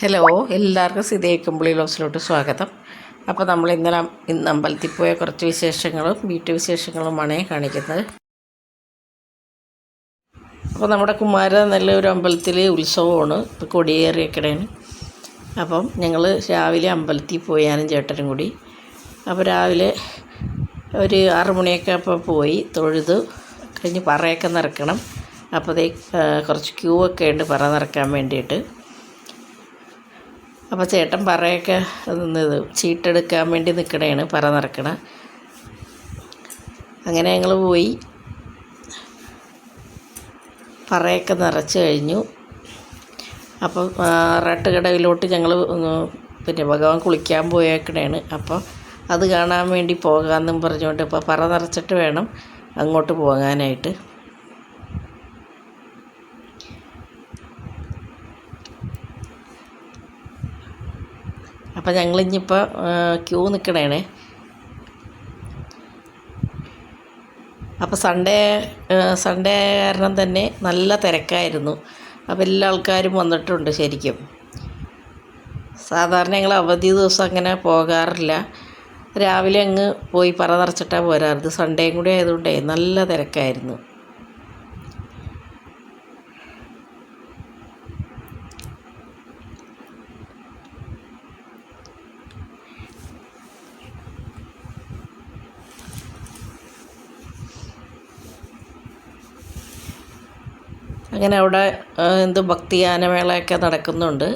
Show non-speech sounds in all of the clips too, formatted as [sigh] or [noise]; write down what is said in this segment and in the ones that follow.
Hello എല്ലാവർക്കും സിതേ കുമ്പിളി ലോസിലോട്ട് സ്വാഗതം. അപ്പോൾ നമ്മൾ ഇന്നലെ ഇന്ന് അമ്പലത്തിൽ പോയ കുറച്ച് വിശേഷങ്ങളും വീട്ടു വിശേഷങ്ങളുമാണ് കാണിക്കുന്നത്. അപ്പോൾ നമ്മുടെ കുമാര നല്ലൊരു അമ്പലത്തിൽ ഉത്സവമാണ്. ഇപ്പോൾ കൊടിയേറിയക്കടയാണ് അപ്പം ഞങ്ങൾ രാവിലെ അമ്പലത്തിൽ പോയാലും ഞാനും ചേട്ടനും കൂടി. അപ്പോൾ രാവിലെ ഒരു ആറ് മണിയൊക്കെ അപ്പോൾ പോയി തൊഴുത് കഴിഞ്ഞ് പറയൊക്കെ നിറക്കണം. അപ്പോൾ കുറച്ച് ക്യൂ ഒക്കെ ഉണ്ട് പറ നിറക്കാൻ വേണ്ടിയിട്ട്. അപ്പോൾ ചേട്ടൻ പറയൊക്കെ ഇത് ചീട്ടെടുക്കാൻ വേണ്ടി നിൽക്കണേണ് പറ നിറക്കണ അങ്ങനെ ഞങ്ങൾ പോയി. പറയൊക്കെ നിറച്ച് കഴിഞ്ഞു. അപ്പം റട്ടുകടവിലോട്ട് ഞങ്ങൾ പിന്നെ ഭഗവാൻ കുളിക്കാൻ പോയേക്കണേണ്. അപ്പോൾ അത് കാണാൻ വേണ്ടി പോകാമെന്നും പറഞ്ഞുകൊണ്ട് ഇപ്പോൾ പറ നിറച്ചിട്ട് വേണം അങ്ങോട്ട് പോകാനായിട്ട്. അപ്പം ഇനിയിപ്പോൾ ക്യൂ നിൽക്കണേണേ അപ്പോൾ സൺഡേ സൺഡേ കാരണം തന്നെ നല്ല തിരക്കായിരുന്നു. അപ്പോൾ എല്ലാ ആൾക്കാരും വന്നിട്ടുണ്ട് ശരിക്കും. സാധാരണ ഞങ്ങൾ അവധി ദിവസം അങ്ങനെ പോകാറില്ല. രാവിലെ അങ്ങ് പോയി പറ നിറച്ചിട്ടാണ് പോരാറ് സൺഡേയും കൂടി ആയതുകൊണ്ടേ നല്ല തിരക്കായിരുന്നു. അങ്ങനെ അവിടെ എന്ത് ഭക്തിഗാനമേളയൊക്കെ നടക്കുന്നുണ്ട്.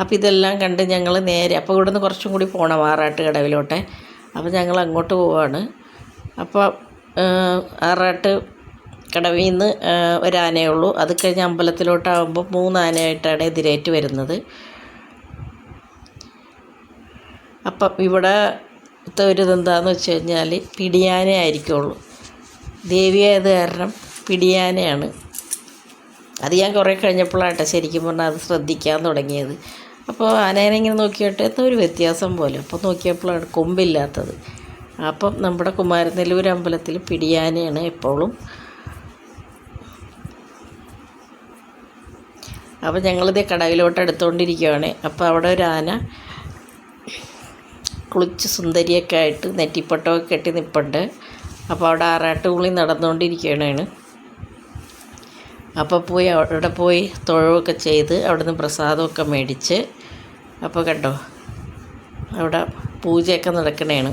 അപ്പോൾ ഇതെല്ലാം കണ്ട് ഞങ്ങൾ നേരെ അപ്പോൾ ഇവിടെ നിന്ന് കുറച്ചും കൂടി പോകണം ആറാട്ട് കടവിലോട്ടെ അപ്പോൾ ഞങ്ങൾ അങ്ങോട്ട് പോവാണ്. അപ്പോൾ ആറാട്ട് കടവിൽ നിന്ന് ഒരാനയേ ഉള്ളൂ അത് കഴിഞ്ഞ് അമ്പലത്തിലോട്ടാകുമ്പോൾ മൂന്നാനയായിട്ടാണ് എതിരേറ്റ് വരുന്നത്. അപ്പം ഇവിടെ ഒരു ഇതെന്താണെന്ന് വെച്ച് കഴിഞ്ഞാൽ പിടിയാനേ ആയിരിക്കുള്ളൂ ദേവിയായത് കാരണം പിടിയാനയാണ്. അത് ഞാൻ കുറേ കഴിഞ്ഞപ്പോഴാട്ടെ ശരിക്കും പറഞ്ഞാൽ അത് ശ്രദ്ധിക്കാൻ തുടങ്ങിയത്. അപ്പോൾ ആനേനെ ഇങ്ങനെ നോക്കിയിട്ട് എന്തോ ഒരു വ്യത്യാസം പോലെ. അപ്പോൾ നോക്കിയപ്പോഴാണ് കൊമ്പില്ലാത്തത്. അപ്പം നമ്മുടെ കുമാരനെല്ലൂർ അമ്പലത്തിൽ പിടിയാനയാണ് എപ്പോഴും. അപ്പോൾ ഞങ്ങളിത് കടവിലോട്ട് എടുത്തുകൊണ്ടിരിക്കുകയാണ് അപ്പോൾ അവിടെ ഒരു ആന കുളിച്ച് സുന്ദരിയൊക്കെ ആയിട്ട് നെറ്റിപ്പട്ടമൊക്കെ കെട്ടി നിൽപ്പുണ്ട് അപ്പോൾ അവിടെ ആറാട്ടുകുളി നടന്നുകൊണ്ടിരിക്കുകയാണ്. അപ്പോൾ പോയി അവിടെ പോയി തൊഴവൊക്കെ ചെയ്ത് നിന്ന് പ്രസാദമൊക്കെ മേടിച്ച് അപ്പോൾ കണ്ടോ അവിടെ പൂജയൊക്കെ നടക്കണേണ്.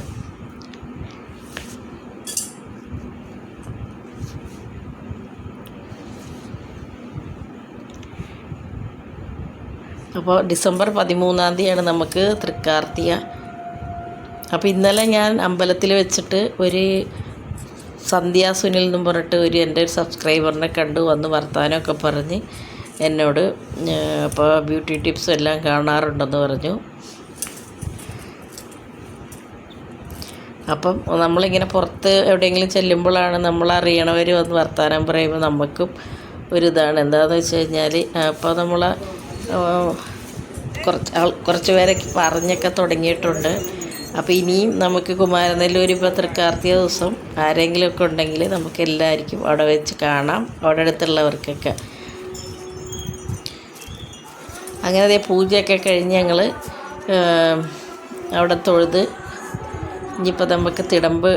അപ്പോൾ ഡിസംബർ പതിമൂന്നാം തീയതിയാണ് നമുക്ക് തൃക്കാർത്തിക. അപ്പോൾ ഇന്നലെ ഞാൻ അമ്പലത്തിൽ വെച്ചിട്ട് ഒരു സന്ധ്യ സുനിൽ എന്നും പറഞ്ഞിട്ട് ഒരു എന്റെ ഒരു സബ്സ്ക്രൈബറിനെ കണ്ടു വന്ന് വർത്തമാനമൊക്കെ പറഞ്ഞ് എന്നോട് അപ്പോൾ ബ്യൂട്ടി ടിപ്സും എല്ലാം കാണാറുണ്ടെന്ന് പറഞ്ഞു. അപ്പം നമ്മളിങ്ങനെ പുറത്ത് എവിടെയെങ്കിലും ചെല്ലുമ്പോഴാണ് നമ്മൾ അറിയണവർ വന്ന് വർത്തമാനം പറയുമ്പോൾ നമുക്കും ഒരിതാണ് എന്താണെന്ന് വെച്ച് കഴിഞ്ഞാൽ അപ്പോൾ നമ്മൾ കുറച്ച് കുറച്ച് പേരൊക്കെ പറഞ്ഞൊക്കെ തുടങ്ങിയിട്ടുണ്ട്. അപ്പോൾ ഇനിയും നമുക്ക് കുമാരനെല്ലൂർ ഇപ്പോൾ തൃക്കാർത്തിക ദിവസം ആരെങ്കിലുമൊക്കെ ഉണ്ടെങ്കിൽ നമുക്ക് എല്ലാവർക്കും അവിടെ വെച്ച് കാണാം. അവിടെ അടുത്തുള്ളവർക്കൊക്കെ. അങ്ങനെ അതേ പൂജയൊക്കെ കഴിഞ്ഞ് ഞങ്ങൾ അവിടെ തൊഴുത് ഇനിയിപ്പോൾ നമുക്ക് തിടമ്പ്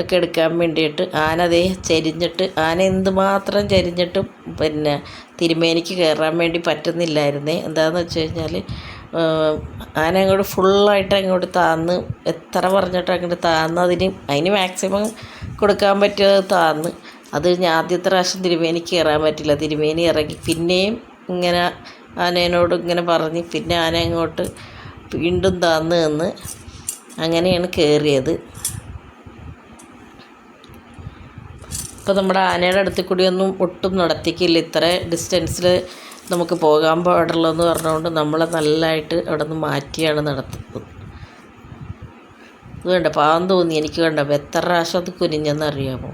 ഒക്കെ എടുക്കാൻ വേണ്ടിയിട്ട് ആന അതേ ചരിഞ്ഞിട്ട് ആന എന്തുമാത്രം ചരിഞ്ഞിട്ടും പിന്നെ തിരുമേനിക്ക് കയറാൻ വേണ്ടി പറ്റുന്നില്ലായിരുന്നേ. എന്താണെന്ന് വെച്ച് കഴിഞ്ഞാൽ ആന അങ്ങോട്ട് ഫുള്ളായിട്ട് അങ്ങോട്ട് താന്ന്. എത്ര പറഞ്ഞിട്ട് അങ്ങോട്ട് താന്ന്. അതിന് അതിന് മാക്സിമം കൊടുക്കാൻ പറ്റിയത് താന്ന്. അത് ഞാൻ ആദ്യത്തെ പ്രാവശ്യം തിരുമേനി കയറാൻ പറ്റില്ല. തിരുമേനി ഇറങ്ങി. പിന്നെയും ഇങ്ങനെ ആനേനോട് ഇങ്ങനെ പറഞ്ഞ് പിന്നെ ആന അങ്ങോട്ട് വീണ്ടും താന്ന് എന്ന് അങ്ങനെയാണ് കയറിയത് ഇപ്പോൾ നമ്മുടെ ആനയുടെ അടുത്ത് കൂടിയൊന്നും ഒട്ടും നടത്തിക്കില്ല. ഇത്ര ഡിസ്റ്റൻസിൽ നമുക്ക് പോകാൻ പാടുള്ളൂ എന്ന് പറഞ്ഞുകൊണ്ട് നമ്മളെ നല്ലതായിട്ട് അവിടെ നിന്ന് മാറ്റിയാണ് നടത്തുന്നത്. വേണ്ട പാവം തോന്നി. എനിക്ക് വേണ്ട എത്ര പ്രാവശ്യം അത് കുനിഞ്ഞെന്നറിയാമോ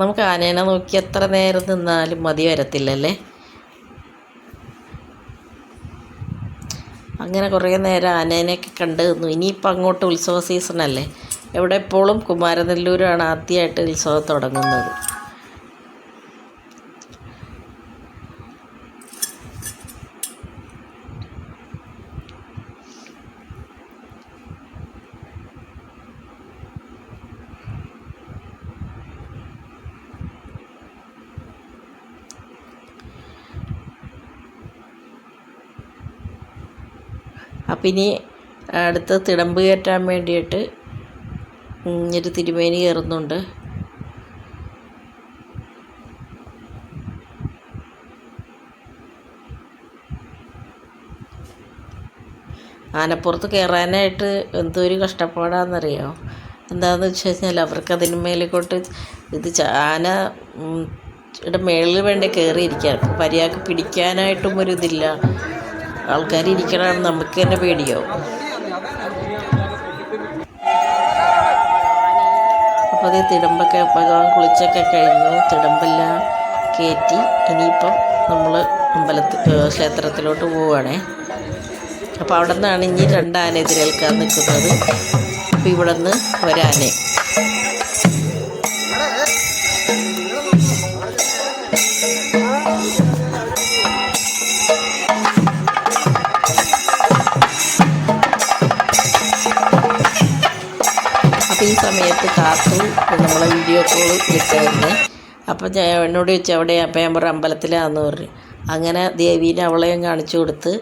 നമുക്ക് ആനേനെ നോക്കി എത്ര നേരം നിന്നാലും മതി വരത്തില്ലല്ലേ? അങ്ങനെ കുറേ നേരം ആനേനെയൊക്കെ കണ്ട് നിന്നു. ഇനിയിപ്പോൾ അങ്ങോട്ട് ഉത്സവ സീസണല്ലേ എവിടെ എപ്പോഴും കുമാരനെല്ലൂരാണ് ആദ്യമായിട്ട് ഉത്സവം തുടങ്ങുന്നത്. അപ്പം അടുത്ത തിടമ്പ് കയറ്റാൻ വേണ്ടിയിട്ട് ഒരു തിരുമേനി കയറുന്നുണ്ട്. ആനപ്പുറത്ത് കയറാനായിട്ട് എന്തൊരു കഷ്ടപ്പാടാണെന്നറിയോ എന്താണെന്ന് വെച്ച് കഴിഞ്ഞാൽ അവർക്ക് അതിന് മേലേക്കോട്ട് ഇത് ആന ഇവിടെ മേളിൽ വേണ്ടേ കയറിയിരിക്കാൻ. പര്യാക്ക് പിടിക്കാനായിട്ടും ഒരു ഇതില്ല. ആൾക്കാർ ഇരിക്കണമെന്ന് നമുക്ക് തന്നെ പേടിയാവും. അപ്പോൾ അത് തിടമ്പൊക്കെ ഭഗവാൻ കുളിച്ചൊക്കെ കഴിഞ്ഞു. തിടമ്പെല്ലാം കയറ്റി ഇനിയിപ്പം നമ്മൾ അമ്പലത്തിൽ ക്ഷേത്രത്തിലോട്ട് പോവുകയാണേ അപ്പോൾ അവിടെ നിന്നാണ് ഇനി രണ്ട് ആന എതിരേൽക്കാൻ നിൽക്കുന്നത്. അപ്പോൾ ഇവിടെ നിന്ന് ഒരാന. സമയത്ത് കാത്തു നമ്മളെ വീഡിയോ കോൾ വിളിച്ചായിരുന്നു അപ്പം എന്നോട് ചോദിച്ചു അവിടെ അപ്പം ഞാൻ പറഞ്ഞു അമ്പലത്തിലാന്ന് പറഞ്ഞു. അങ്ങനെ ദേവീനെ അവളെയും കാണിച്ചു കൊടുത്ത്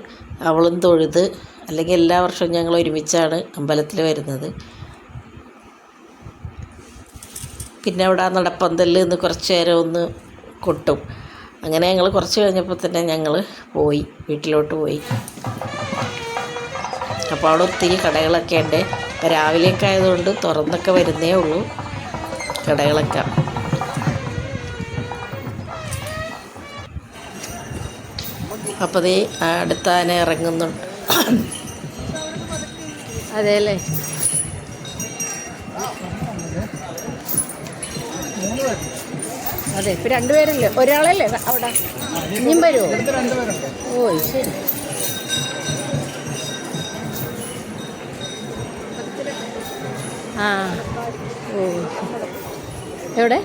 അവളും തൊഴുത് അല്ലെങ്കിൽ എല്ലാ വർഷവും ഞങ്ങൾ ഒരുമിച്ചാണ് അമ്പലത്തിൽ വരുന്നത്. പിന്നെ അവിടെ നടപ്പന്തലിൽ നിന്ന് കുറച്ച് നേരം ഒന്ന് കൊട്ടും. അങ്ങനെ ഞങ്ങൾ കുറച്ച് കഴിഞ്ഞപ്പോൾ തന്നെ ഞങ്ങൾ പോയി വീട്ടിലോട്ട് പോയി. അപ്പോൾ അവിടെ ഒത്തിരി കടകളൊക്കെ ഉണ്ട്. രാവിലെയൊക്കെ ആയതുകൊണ്ട് തുറന്നൊക്കെ വരുന്നേ ഉള്ളൂ. കടകളൊക്കെ. അപ്പോൾ ദേ അടുത്ത ആന ഇറങ്ങുന്നുണ്ട്. അതെയല്ലേ? അതെ ഇപ്പൊ രണ്ടുപേരല്ലേ? ഒരാളല്ലേ അവിടെ? ഇനിയും വരുമോ ഓ ശരി. ആ. ഓ. എവിടെ?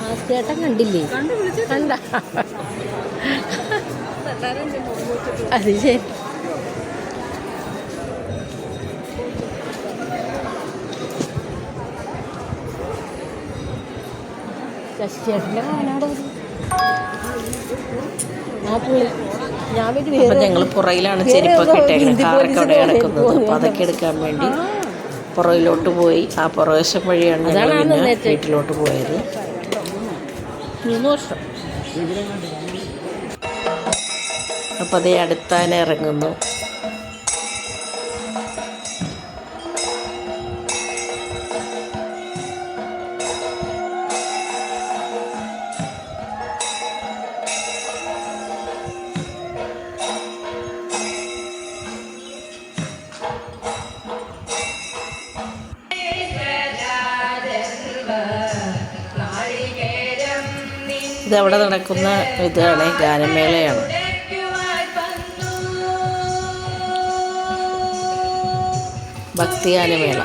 ആ ചേട്ടൻ കണ്ടില്ലേ? കണ്ട. അത് ശരി. ശശിചേട്ടന്റെ കാനാട് ആ പുള്ളി. ഞാൻ അപ്പം ഞങ്ങൾ പുറയിലാണ് ചെരുപ്പൊക്കെ ഇട്ടേക്കുന്നത് കാറൊക്കെ അവിടെ കിടക്കുന്നത് അപ്പോൾ അതൊക്കെ എടുക്കാൻ വേണ്ടി പുറയിലോട്ട് പോയി. ആ പുറവശം വഴിയാണ് ഞങ്ങൾ പിന്നെ വീട്ടിലോട്ട് പോയത്. മൂന്ന് വർഷം. അപ്പോൾ അതേ അടുത്താനെ ഇറങ്ങുന്നു. ഇത് അവിടെ നടക്കുന്ന ഇതാണ് ഗാനമേളയാണ്. ഭക്തിഗാനമേള.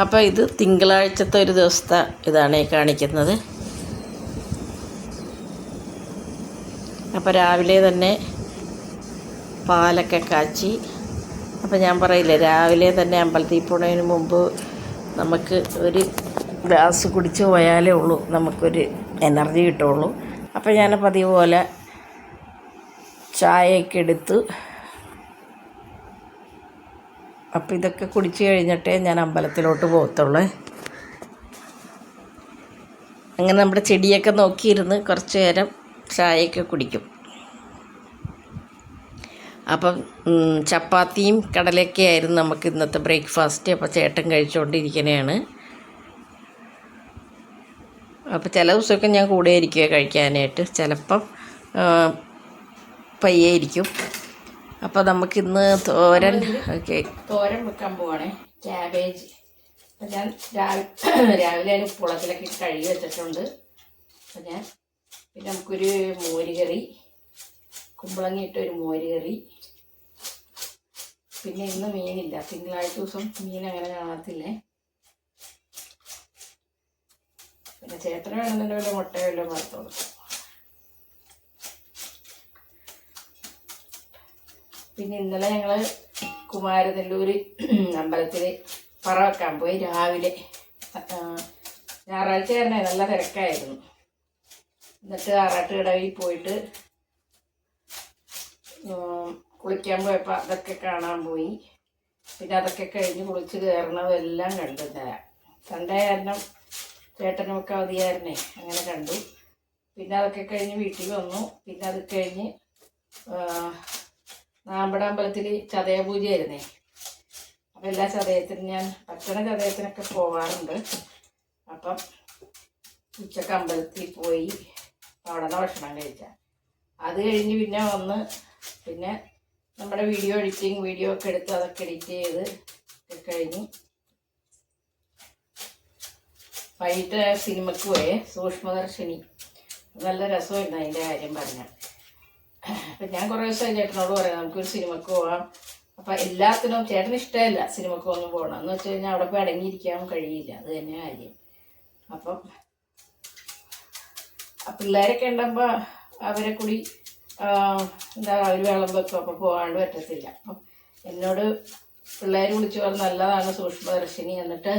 അപ്പോൾ ഇത് തിങ്കളാഴ്ചത്തെ ഒരു ദിവസത്തെ ഇതാണ് ഈ കാണിക്കുന്നത്. അപ്പോൾ രാവിലെ തന്നെ പാലൊക്കെ കാച്ചി. അപ്പോൾ ഞാൻ പറയില്ലേ രാവിലെ തന്നെ അമ്പലത്തിൽ പോണതിന് മുമ്പ് നമുക്ക് ഒരു ഗ്ലാസ് കുടിച്ച് പോയാലേ ഉള്ളൂ നമുക്കൊരു എനർജി കിട്ടുള്ളൂ. അപ്പോൾ ഞാൻ പതിവ് പോലെ ചായയൊക്കെ എടുത്ത് അപ്പോൾ ഇതൊക്കെ കുടിച്ച് കഴിഞ്ഞിട്ടേ ഞാൻ അമ്പലത്തിലോട്ട് പോകത്തുള്ളൂ. അങ്ങനെ നമ്മുടെ ചെടിയൊക്കെ നോക്കിയിരുന്ന് കുറച്ച് നേരം ചായയൊക്കെ കുടിക്കും. അപ്പം ചപ്പാത്തിയും കടലയൊക്കെ ആയിരുന്നു നമുക്ക് ഇന്നത്തെ ബ്രേക്ക്ഫാസ്റ്റ്. അപ്പോൾ ചേട്ടൻ കഴിച്ചുകൊണ്ടിരിക്കുന്നതാണ് അപ്പോൾ ചില ദിവസമൊക്കെ ഞാൻ കൂടെ ഇരിക്കുക കഴിക്കാനായിട്ട്. ചിലപ്പം പയ്യായിരിക്കും അപ്പോൾ നമുക്കിന്ന് തോരൻ. ഓക്കെ. തോരൻ വെക്കാൻ പോവാണേ. ക്യാബേജ്. ഞാൻ [coughs] രാവിലെ രാവിലെ അതിന് കഴുകി വെച്ചിട്ടുണ്ട്. ഞാൻ പിന്നെ നമുക്കൊരു മോരുകറി കുമ്പളങ്ങ ഇട്ട ഒരു മോര് കറി പിന്നെ ഇന്ന് മീനില്ല. തിങ്കളാഴ്ച ദിവസം മീൻ അങ്ങനെ കാണത്തില്ലേ? പിന്നെ ചേട്ടന് വേണമെന്നുണ്ടെങ്കിൽ മുട്ടയല്ലോ മുട്ടയോ വല്ല പിന്നെ ഇന്നലെ ഞങ്ങൾ കുമാരനെല്ലൂർ അമ്പലത്തിൽ പറ വെക്കാൻ പോയി രാവിലെ. ഞായറാഴ്ച തന്നെ നല്ല തിരക്കായിരുന്നു. എന്നിട്ട് ആറാട്ടുകടവിൽ പോയിട്ട് കുളിക്കാൻ പോയപ്പോൾ അതൊക്കെ കാണാൻ പോയി. പിന്നെ അതൊക്കെ കഴിഞ്ഞ് കുളിച്ച് കയറണതെല്ലാം കണ്ടു തരാം സൺഡേ കാരണം ചേട്ടനുമൊക്കെ അവധിയായിരുന്നേ അങ്ങനെ കണ്ടു. പിന്നെ അതൊക്കെ കഴിഞ്ഞ് വീട്ടിൽ വന്നു. പിന്നെ അത് കഴിഞ്ഞ് നാമ്പട അമ്പലത്തിൽ ചതയ പൂജയായിരുന്നേ അപ്പം എല്ലാ ചതയത്തിനും ഞാൻ ഭക്ഷണ ചതയത്തിനൊക്കെ പോകാറുണ്ട് അപ്പം ഉച്ചയ്ക്ക് അമ്പലത്തിൽ പോയി അവിടെ നിന്ന് ഭക്ഷണം കഴിച്ച. അത് കഴിഞ്ഞ് പിന്നെ വന്ന് പിന്നെ നമ്മുടെ വീഡിയോ എഡിറ്റിങ് വീഡിയോ ഒക്കെ എടുത്ത് അതൊക്കെ എഡിറ്റ് ചെയ്ത് ഒക്കെ കഴിഞ്ഞ് വൈകിട്ട് സിനിമക്ക് പോയേ സൂക്ഷ്മദർശിനി. നല്ല രസമായിരുന്നു അതിന്റെ കാര്യം പറഞ്ഞ. ഞാൻ കുറേ ദിവസം ചേട്ടനോട് പറയാം നമുക്കൊരു സിനിമക്ക് പോവാം. അപ്പം എല്ലാത്തിനും ചേട്ടന് ഇഷ്ടമല്ല സിനിമക്ക് ഒന്നും പോകണം. എന്ന് വെച്ച് കഴിഞ്ഞാൽ അവിടെ പോയി അടങ്ങിയിരിക്കാൻ കഴിയില്ല. അത് തന്നെ കാര്യം. അപ്പം പിള്ളേരൊക്കെ ഉണ്ടാകുമ്പോൾ അവരെ കൂടി എന്താ ഒരു വെക്കും. അപ്പം പോകാണ്ട് പറ്റത്തില്ല. അപ്പം എന്നോട് പിള്ളേർ വിളിച്ചു പറഞ്ഞ് നല്ലതാണ് സൂക്ഷ്മദർശിനി എന്നിട്ട്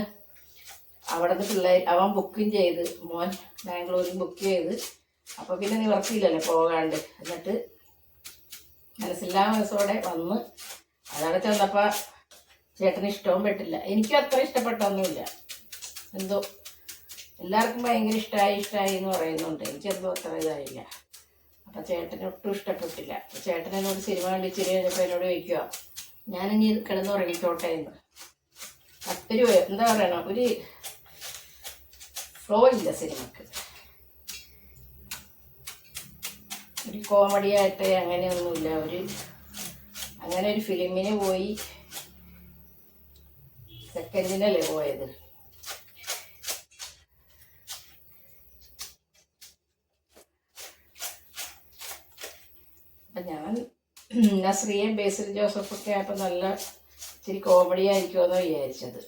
അവിടെ നിന്ന് പിള്ളേർ അവൻ ബുക്കും ചെയ്ത് മോൻ ബാംഗ്ലൂരിൽ ബുക്ക് ചെയ്ത് അപ്പോൾ പിന്നെ നിവർത്തിയില്ലല്ലോ പോകാണ്ട്. എന്നിട്ട് മനസ്സില്ലാ മനസ്സോടെ വന്ന് അതവിടെ ചെന്നപ്പോൾ ചേട്ടന് ഇഷ്ടവും പെട്ടില്ല. എനിക്കും അത്ര ഇഷ്ടപ്പെട്ടൊന്നുമില്ല. എന്തോ എല്ലാവർക്കും ഭയങ്കര ഇഷ്ടമായി ഇഷ്ടമായി എന്ന് പറയുന്നുണ്ട്. എനിക്കെന്തോ അത്ര ഇതായില്ല. അപ്പം ചേട്ടന് ഒട്ടും ഇഷ്ടപ്പെട്ടില്ല. ചേട്ടൻ എന്നോട് സിനിമ കണ്ടിച്ചിരി കഴിഞ്ഞപ്പോൾ എന്നോട് ചോദിക്കുക ഞാനിനി കിടന്നുറങ്ങിക്കോട്ടെ എന്ന്. അതൊരു എന്താ പറയണം? ഒരു ഫ്ലോ ഇല്ല സിനിമക്ക്. ഒരു കോമഡി ആയിട്ട് അങ്ങനെയൊന്നുമില്ല. അവർ അങ്ങനെ ഒരു ഫിലിമിന് പോയി സെക്കൻഡിനല്ലേ പോയത്. അപ്പം ഞാൻ നസ്രിയയും ബേസിൽ ജോസഫൊക്കെ ആയപ്പോൾ നല്ല ഇച്ചിരി കോമഡി ആയിരിക്കുമെന്ന് വിചാരിച്ചത്.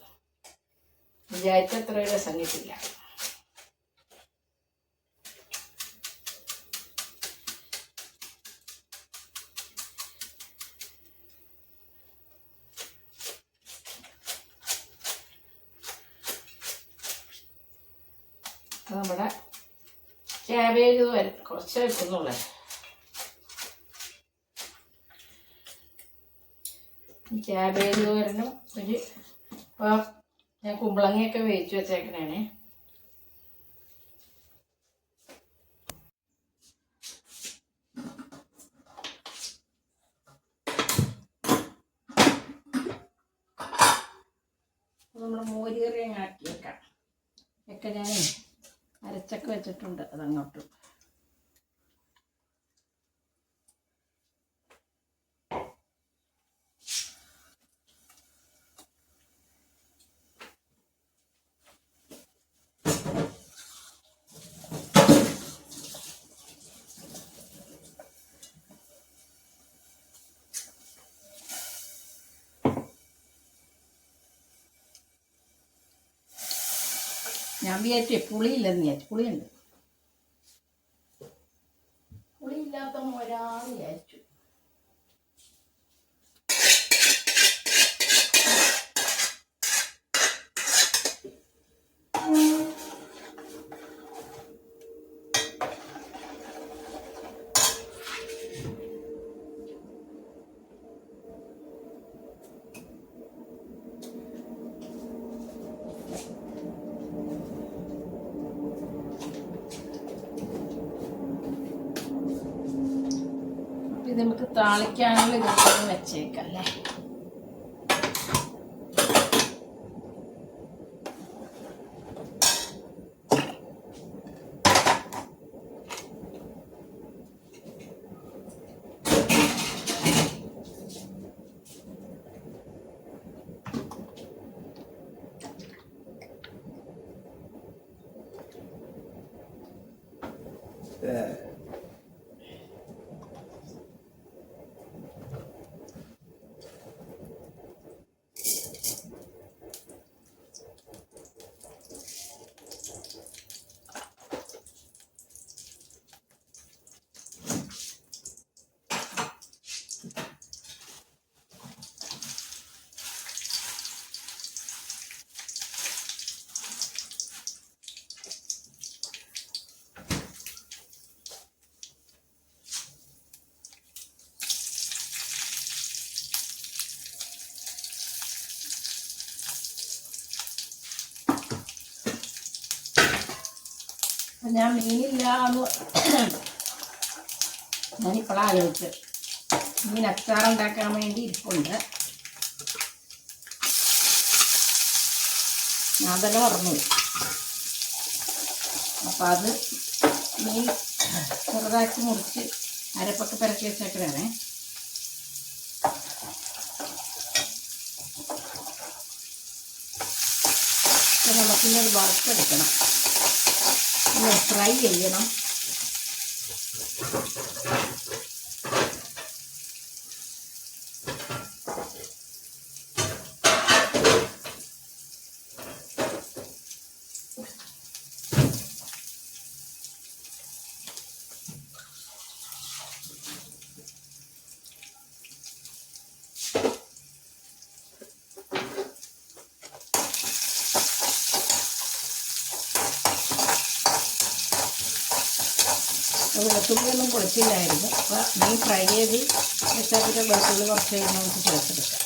വിചാരിച്ചത്ര രസം കിട്ടില്ല വെക്കുന്നുള്ളേ ക്യാബേജ് തോരനും ഒരു ഇപ്പോൾ ഞാൻ കുമ്പളങ്ങയൊക്കെ വേവിച്ച് വെച്ചേക്കണേ നമ്മൾ മോര് അങ്ങ് ആക്കി വെക്കാം ഒക്കെ ഞാൻ അരച്ചൊക്കെ വെച്ചിട്ടുണ്ട് അതങ്ങോട്ട് ഞാൻ വിചാരിച്ചു പുളിയില്ലെന്ന് വിചാരിച്ചു. പുളിയുണ്ട്. പുളിയില്ലാത്ത വിചാരിച്ചു ഇത് നമുക്ക് താളിക്കാനുള്ള ഇതൊക്കെ വെച്ചേക്കാം അല്ലേ അപ്പൊ ഞാൻ മീനില്ല എന്ന് ഞാനിപ്പോഴാണ് ആലോചിച്ച് മീൻ അച്ചാറുണ്ടാക്കാൻ വേണ്ടി ഇരിപ്പുണ്ട്. ഞാൻ തന്നെ മറന്നു അപ്പം അത് മീൻ ചെറുതാക്കി മുറിച്ച് അരപ്പൊക്കെ പിറക്കി വെച്ചേക്കണേ. നമുക്കിനി അത് വറുത്തെടുക്കണം. ഒന്ന് ഫ്രൈ ചെയ്യണം വെളുത്തുള്ളിയൊന്നും പൊളിച്ചില്ലായിരുന്നു അപ്പോൾ മീൻ ഫ്രൈ ചെയ്ത് വെച്ചാൽ പിന്നെ വെളുത്തുള്ളി കുറച്ച് കഴിയുമ്പോൾ നമുക്ക് ചേർത്തെടുക്കാം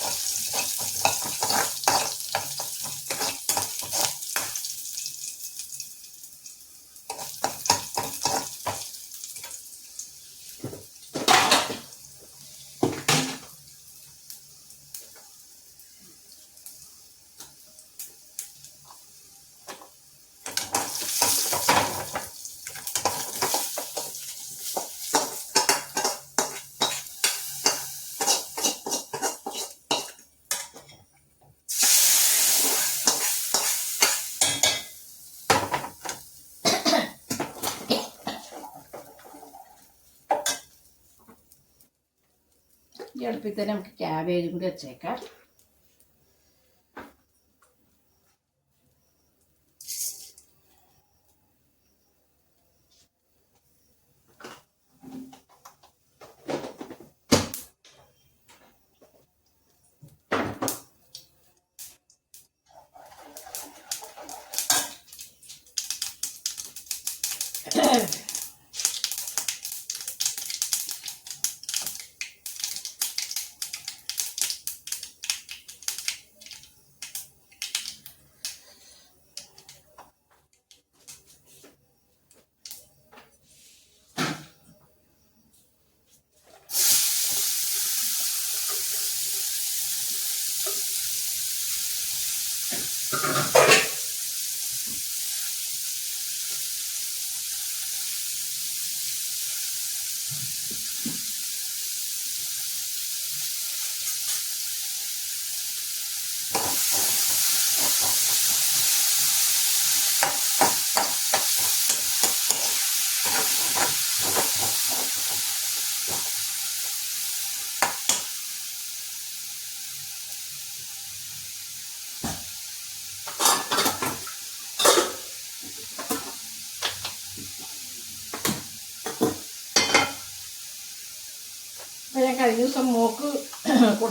ഈ നമുക്ക് ക്യാബേജും കൂടി വെച്ചേക്കാം.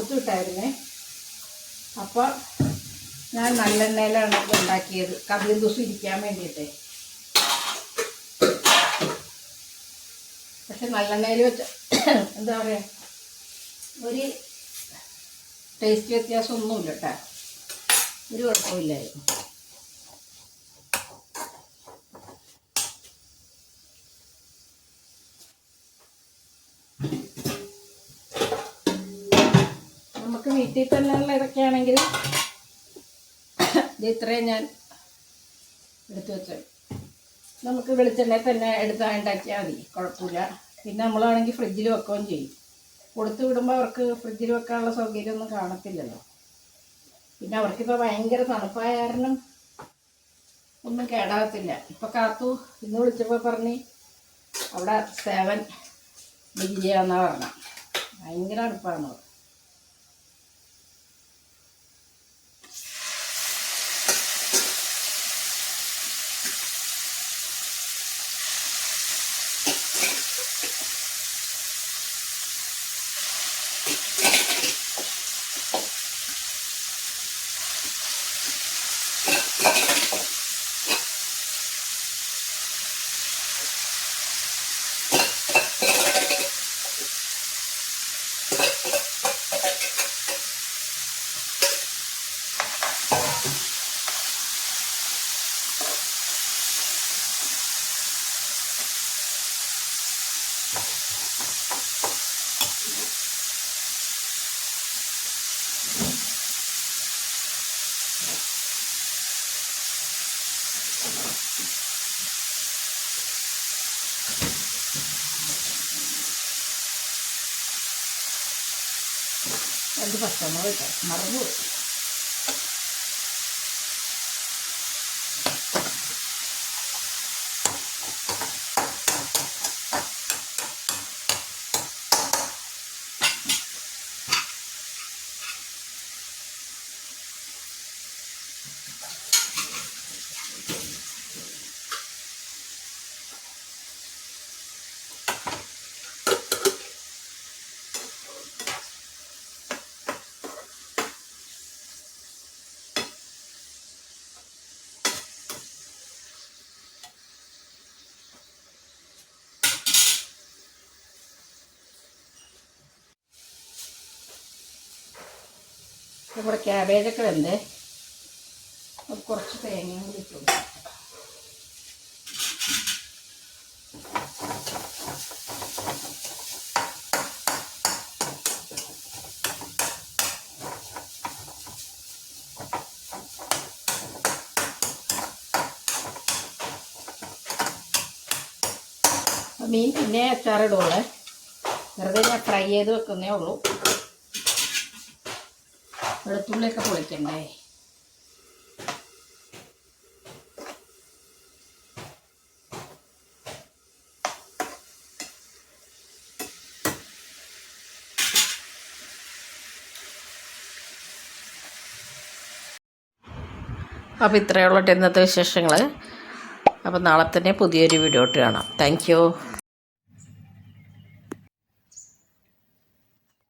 കൊടുത്തു വിട്ടായിരുന്നേ അപ്പോൾ ഞാൻ നല്ലെണ്ണയിലാണ് ഇത് ഉണ്ടാക്കിയത്. കബീർ ദിവസം ഇരിക്കാൻ വേണ്ടിയിട്ടേ. പക്ഷെ നല്ലെണ്ണയിൽ വെച്ച [coughs] എന്താ പറയുക ഒരു ടേസ്റ്റ് വ്യത്യാസമൊന്നുമില്ല കേട്ടോ. ഒരു കുഴപ്പമില്ലായിരുന്നു. വീട്ടിൽ തന്നെയുള്ള ഇതൊക്കെയാണെങ്കിൽ. ഇത് ഇത്രയും ഞാൻ എടുത്തു വെച്ചത് നമുക്ക് വെളിച്ചെണ്ണയിൽ തന്നെ എടുത്ത് ഉണ്ടാക്കിയാൽ മതി കുഴപ്പമില്ല. പിന്നെ നമ്മളാണെങ്കിൽ ഫ്രിഡ്ജിൽ വെക്കുകയും ചെയ്യും. കൊടുത്തു വിടുമ്പോൾ അവർക്ക് ഫ്രിഡ്ജിൽ വെക്കാനുള്ള സൗകര്യമൊന്നും കാണത്തില്ലല്ലോ. പിന്നെ അവർക്കിപ്പോൾ ഭയങ്കര തണുപ്പായ കാരണം ഒന്നും കേടാകത്തില്ല. ഇപ്പോൾ കാത്തു ഇന്ന് വിളിച്ചപ്പോൾ പറഞ്ഞ് അവിടെ സെവൻ ഡിഗ്രിയാണെന്നാണ് പറഞ്ഞത് ഭയങ്കര അടുപ്പാണ് രണ്ട് പച്ചമുളക് ഇട്ടോ മറന്നു നമ്മുടെ ക്യാബേജൊക്കെ വെന്തേ അത് കുറച്ച് തേങ്ങയും കൂടി ഇട്ടു. മീൻ പിന്നെ അച്ചാറിടുള്ളേ. വെറുതെ ഞാൻ ഫ്രൈ ചെയ്ത് വെക്കുന്നേ ഉള്ളൂ. വെളുത്തുള്ളിയൊക്കെ പൊളിക്കണ്ടേ? അപ്പോൾ ഇത്രയുള്ള ഇന്നത്തെ വിശേഷങ്ങൾ അപ്പോൾ നാളെ തന്നെ പുതിയൊരു വീഡിയോ ഇട്ട് കാണാം. താങ്ക്